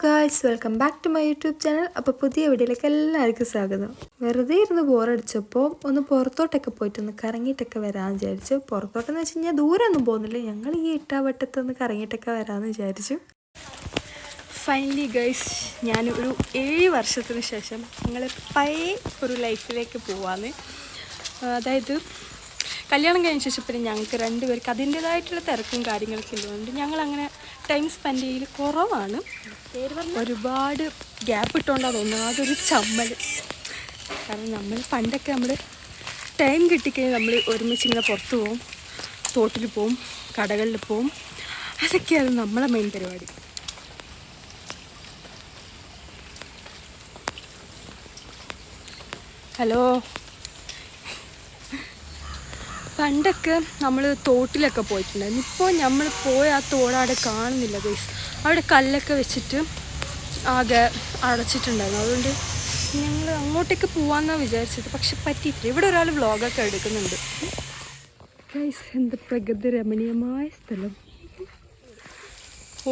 Guys welcome back to my YouTube channel അപ്പോൾ പുതിയ വീഡിയോയിലേക്ക് എല്ലാവർക്കും സ്വാഗതം. വെറുതെ ഇരുന്ന് ബോറടിച്ചപ്പോൾ ഒന്ന് പുറത്തോട്ടൊക്കെ പോയിട്ട് ഒന്ന് കറങ്ങിയിട്ടൊക്കെ വരാമെന്ന് വിചാരിച്ചു. പുറത്തോട്ടെന്ന് വെച്ച് കഴിഞ്ഞാൽ ദൂരെ ഒന്നും പോകുന്നില്ല. ഞങ്ങൾ ഈ ഇട്ടാവട്ടത്തൊന്ന് കറങ്ങിയിട്ടൊക്കെ വരാമെന്ന് വിചാരിച്ചു. ഫൈനലി ഗൈസ് ഞാൻ ഒരു ഏഴ് വർഷത്തിന് ശേഷം ഞങ്ങൾ പഴയ ഒരു ലൈഫിലേക്ക് പോവാന്ന്. അതായത് കല്യാണം കഴിഞ്ഞ ശേഷം പിന്നെ ഞങ്ങൾക്ക് രണ്ടുപേർക്ക് അതിന്റേതായിട്ടുള്ള തിരക്കും കാര്യങ്ങളൊക്കെ ഉള്ളതുകൊണ്ട് ഞങ്ങൾ അങ്ങനെ ടൈം സ്പെൻഡ് ചെയ്യൽ കുറവാണ്. ഒരുപാട് ഗ്യാപ്പ് ഇട്ടുകൊണ്ടാണ് തോന്നുന്നത് അതൊരു ചമ്മൽ കാരണം നമ്മൾ പണ്ടൊക്കെ നമ്മൾ ടൈം കിട്ടിക്കഴിഞ്ഞാൽ നമ്മൾ ഒരുമിച്ച് ഇങ്ങനെ പുറത്ത് പോവും തോട്ടിൽ പോവും കടകളിൽ പോവും. അതൊക്കെയാണ് നമ്മളെ മെയിൻ പരിപാടി. ഹലോ പണ്ടൊക്കെ നമ്മൾ തോട്ടിലൊക്കെ പോയിട്ടുണ്ടായിരുന്നു. ഇപ്പോൾ നമ്മൾ പോയ ആ തോട് അവിടെ കാണുന്നില്ല ഗൈസ് അവിടെ കല്ലൊക്കെ വെച്ചിട്ട് ആകെ അടച്ചിട്ടുണ്ടായിരുന്നു. അതുകൊണ്ട് ഞങ്ങൾ അങ്ങോട്ടേക്ക് പോകാമെന്നാണ് വിചാരിച്ചത്. പക്ഷെ പറ്റിയിട്ടില്ല. ഇവിടെ ഒരാൾ വ്ളോഗൊക്കെ എടുക്കുന്നുണ്ട്. ഗൈസ് എന്ത് പ്രകൃതി രമണീയമായ സ്ഥലം.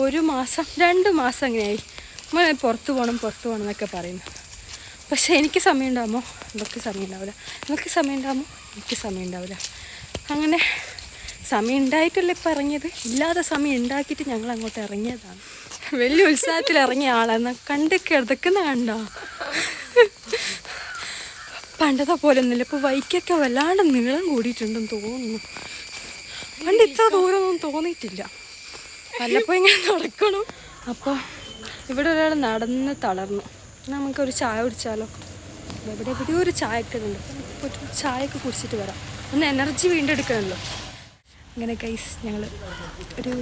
ഒരു മാസം രണ്ട് മാസം അങ്ങനെയായി നമ്മൾ പുറത്ത് പോകണം പുറത്ത് പോകണം എന്നൊക്കെ പറയുന്നു. പക്ഷേ എനിക്ക് സമയം ഉണ്ടാകുമോ ഇവർക്ക് സമയം ഉണ്ടാവില്ല നിങ്ങൾക്ക് സമയം ഉണ്ടാകുമോ എനിക്ക് സമയം ഉണ്ടാവില്ല അങ്ങനെ സമയം ഉണ്ടായിട്ടല്ലേ ഇപ്പം ഇറങ്ങിയത്? ഇല്ലാതെ സമയം ഉണ്ടാക്കിയിട്ട് ഞങ്ങൾ അങ്ങോട്ട് ഇറങ്ങിയതാണ്. വലിയ ഉത്സാഹത്തിൽ ഇറങ്ങിയ ആളാണ്. കണ്ട് കിടക്കുന്ന കണ്ടോ? പണ്ടത്തെ പോലെ ഒന്നുമില്ല. ഇപ്പോൾ വൈക്കൊക്കെ വല്ലാണ്ട് നീളം കൂടിയിട്ടുണ്ടെന്ന് തോന്നുന്നു. പണ്ട് ഇത്ര ദൂരമൊന്നും തോന്നിയിട്ടില്ല. വല്ലപ്പോൾ ഇങ്ങനെ നടക്കണം. അപ്പോൾ ഇവിടെ ഒരാൾ നടന്ന് തളർന്നു. നമുക്കൊരു ചായ കുടിച്ചാലോ? ഇവിടെ എവിടെയോ ഒരു ചായക്കട ഒരു ചായയൊക്കെ കുടിച്ചിട്ട് വരാം. ഒന്ന് എനർജി വീണ്ടെടുക്കണമല്ലോ അങ്ങനെ ഗൈസ് ഞങ്ങൾ ഒരു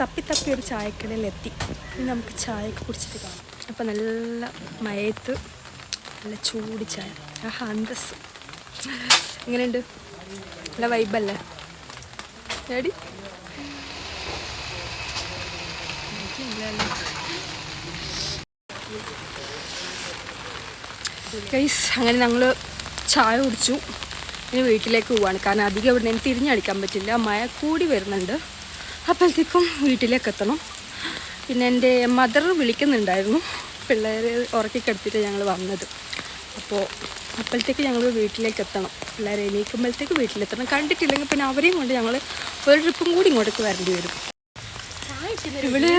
തപ്പി തപ്പി ഒരു ചായക്കടയിൽ എത്തി ഇനി നമുക്ക് ചായയൊക്കെ കുടിച്ചിട്ട് കാണാം. അപ്പോൾ നല്ല മയത്ത് നല്ല ചൂട് ചായ. ആ ഹന്തസ് എങ്ങനെയുണ്ട്? നല്ല വൈബല്ലേ ഡാഡി ഗൈസ് അങ്ങനെ ഞങ്ങൾ ചായ കുടിച്ചു. ഇനി വീട്ടിലേക്ക് പോവാണ്. കാരണം അധികം ഇവിടെ നിന്ന് തിരിഞ്ഞടിക്കാൻ പറ്റില്ല. മഴ കൂടി വരുന്നുണ്ട്. അപ്പോഴത്തേക്കും വീട്ടിലേക്ക് എത്തണം. പിന്നെ എന്റെ മദർ വിളിക്കുന്നുണ്ടായിരുന്നു. പിള്ളേർ ഉറക്കിക്കെടുത്തിട്ട് ഞങ്ങൾ വന്നത്. അപ്പോൾ അപ്പോഴത്തേക്ക് ഞങ്ങൾ വീട്ടിലേക്ക് എത്തണം. പിള്ളേരെ എണീക്കുമ്പോഴത്തേക്ക് വീട്ടിലെത്തണം. കണ്ടിട്ടില്ലെങ്കിൽ പിന്നെ അവരെയും കൊണ്ട് ഞങ്ങൾ ഒരു ട്രിപ്പും കൂടി ഇങ്ങോട്ടേക്ക് വരേണ്ടി വരും. ഇവിടെ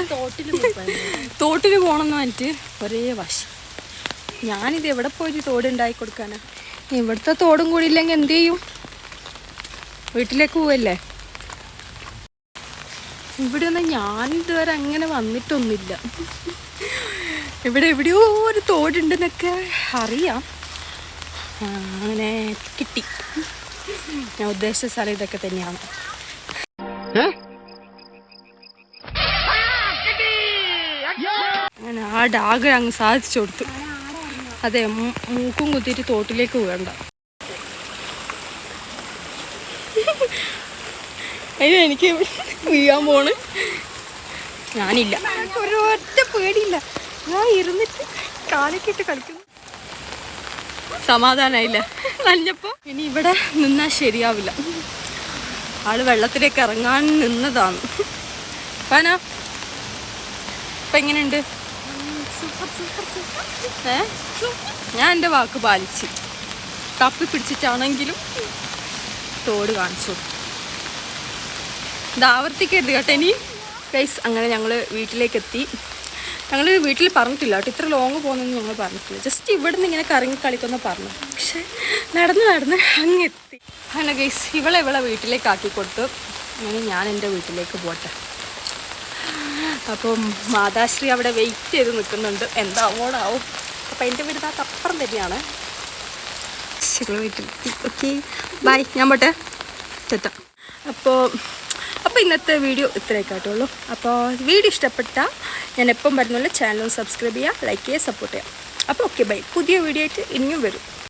തോട്ടിൽ പോകണമെന്ന് പറഞ്ഞിട്ട് ഒരേ വശം. ഞാനിത് എവിടെ പോയിട്ട് തോട് ഉണ്ടാക്കി കൊടുക്കാനാ? ഇവിടുത്തെ തോടും കൂടി ഇല്ലെങ്കിൽ എന്ത് ചെയ്യും? വീട്ടിലേക്ക് പോവല്ലേ? ഇവിടെ ഒന്നും ഞാൻ ഇതുവരെ അങ്ങനെ വന്നിട്ടൊന്നുമില്ല. ഇവിടെ എവിടെയോ ഒരു തോടുണ്ടെന്നൊക്കെ അറിയാം. അങ്ങനെ കിട്ടി. ഞാൻ ഉദ്ദേശിച്ച സ്ഥലം ഇതൊക്കെ തന്നെയാണ്. അങ്ങനെ ആ ഡാഗ് അങ്ങ് സാധിച്ചു കൊടുത്തു. അതെ മൂക്കും കുത്തിയിട്ട് തോട്ടിലേക്ക് അതിന് എനിക്ക് വീഴാൻ പോണ്. ഞാനില്ല. ഒരൊറ്റ പേടിയില്ല. ഞാൻ ഇരുന്നിട്ട് കാലക്കിട്ട് കളിക്കുന്നു. സമാധാനായില്ല. നല്ലപ്പോ ഇനി ഇവിടെ നിന്നാ ശരിയാവില്ല. ആൾ വെള്ളത്തിലേക്ക് ഇറങ്ങാൻ നിന്നതാണ്. പന ഇപ്പൊ എങ്ങനെയുണ്ട്? ഞാൻ എന്റെ വാക്ക് പാലിച്ച്. തപ്പി പിടിച്ചിട്ടാണെങ്കിലും തോട് കാണിച്ചു. ഇത് ആവർത്തിക്കരുത് കേട്ടോ ഇനി. ഗൈസ് അങ്ങനെ ഞങ്ങൾ വീട്ടിലേക്ക് എത്തി ഞങ്ങൾ വീട്ടിൽ പറഞ്ഞിട്ടില്ല കേട്ടോ. ഇത്ര ലോങ് പോകുന്നൊന്നും ഞങ്ങൾ പറഞ്ഞിട്ടില്ല. ജസ്റ്റ് ഇവിടെ നിന്ന് ഇങ്ങനെ കറങ്ങി കളിക്കുന്ന പറഞ്ഞു. പക്ഷെ നടന്ന് നടന്ന് അങ്ങെത്തി. അങ്ങനെ ഗൈസ് ഇവളെ ഇവളെ വീട്ടിലേക്ക് ആക്കി കൊടുത്തു. അങ്ങനെ ഞാൻ എന്റെ വീട്ടിലേക്ക് പോട്ടെ. അപ്പം മാതാശ്രീ അവിടെ വെയിറ്റ് ചെയ്ത് നിൽക്കുന്നുണ്ട്. എന്താവോടാവും അപ്പം എന്റെ വീട് ആ അപ്പുറം തന്നെയാണ്. ശരി ഓക്കെ ബൈ ഞാൻ പോട്ടെ. തെറ്റാം അപ്പോൾ അപ്പോൾ ഇന്നത്തെ വീഡിയോ ഇത്രയൊക്കെ ആയിട്ടുള്ളൂ അപ്പോൾ വീഡിയോ ഇഷ്ടപ്പെട്ടാൽ ഞാൻ എപ്പം വരുന്നുള്ള ചാനൽ സബ്സ്ക്രൈബ് ചെയ്യുക ലൈക്ക് ചെയ്യുക സപ്പോർട്ട് ചെയ്യുക. അപ്പോൾ ഓക്കെ ബൈ പുതിയ വീഡിയോ ആയിട്ട് ഇനിയും വരും.